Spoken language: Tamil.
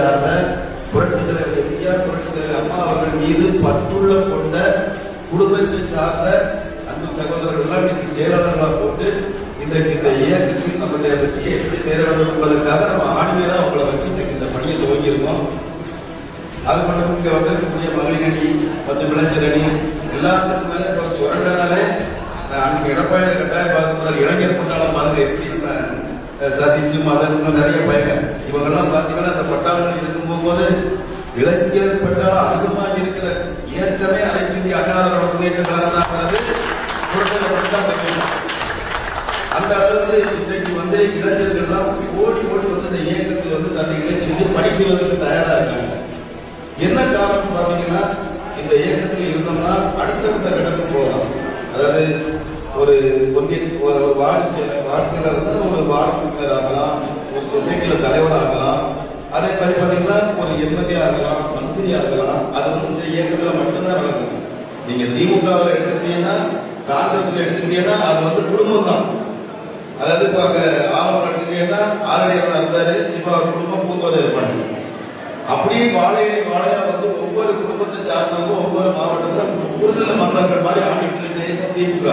சார்ந்த புரட்சி தலைவர் எம்ஜிஆர் புரட்சி தலைவர் அம்மா அவர்கள் மீது பற்றுள்ள கொண்ட குடும்பத்தை சார்ந்த அந்த சகோதரர்கள் இன்னைக்கு செயலாளர்களாக போட்டு இன்றைக்கு இந்த இயக்கத்துக்கு நம்முடைய வெற்றியை எப்படி சேர என்பதற்காக நம்ம ஆண்மையா அவங்களை வச்சு இன்றைக்கு இந்த பணியை துவங்கியிருக்கோம். அது மட்டும் இங்க வந்திருக்கக்கூடிய மகளிர் அணி பத்து இளைஞர் அணி எல்லாத்துக்கும் மேல சுரண்டனாலே அன்னைக்கு எடப்பாடி கட்டாய பார்க்கும் இளைஞர் கொண்டாடம் பாருங்க எப்படி சதீஷும் அதன் நிறைய பயன். இவங்கெல்லாம் பாத்தீங்கன்னா அந்த பட்டாளங்கள் இருக்கும் போது இளைஞர் பட்டாளம் அதிகமா இருக்கிற ஏற்கனவே அனைத்து இந்திய அண்ணாதிராவிட முன்னேற்ற தான் அந்த அளவுக்கு இன்றைக்கு வந்து இளைஞர்கள்லாம் ஓடி ஓடி வந்து இந்த இயக்கத்தில் வந்து தன்னை இணைச்சிட்டு படிக்கிறதுக்கு தயாரா இருக்காங்க. என்ன காரணம் பாத்தீங்கன்னா இந்த இயக்கத்தில் இருந்தோம்னா அடுத்தடுத்த கட்டத்துக்கு போகலாம். அதாவது ஒரு ஒன்றிய ஒரு வார்டு செயலர் வார்டு ஒரு வார்டு மெம்பர் ஆகலாம் ஒரு சொசைட்டில தலைவர் ஆகலாம் அதே மாதிரி பாத்தீங்கன்னா ஒரு எம்எல்ஏ ஆகலாம் அது வந்து இந்த இயக்கத்துல மட்டும்தான் நடக்கும். நீங்க திமுகவில் எடுத்துக்கிட்டீங்கன்னா காங்கிரஸ்ல எடுத்துக்கிட்டீங்கன்னா அது வந்து குடும்பம் தான் அதாவது இப்ப அங்க ஆவணம் எடுத்துக்கிட்டீங்கன்னா ஆலடியார் இருந்தாரு இப்ப அவர் குடும்பம் பூங்கோதை இருப்பாங்க அப்படியே வாழையடி வாழையா வந்து ஒவ்வொரு குடும்பத்தை சார்ந்தவங்க ஒவ்வொரு மாவட்டத்துல ஊர்ல மன்னர்கள் மாதிரி ஆடிட்டு இருக்கு திமுக.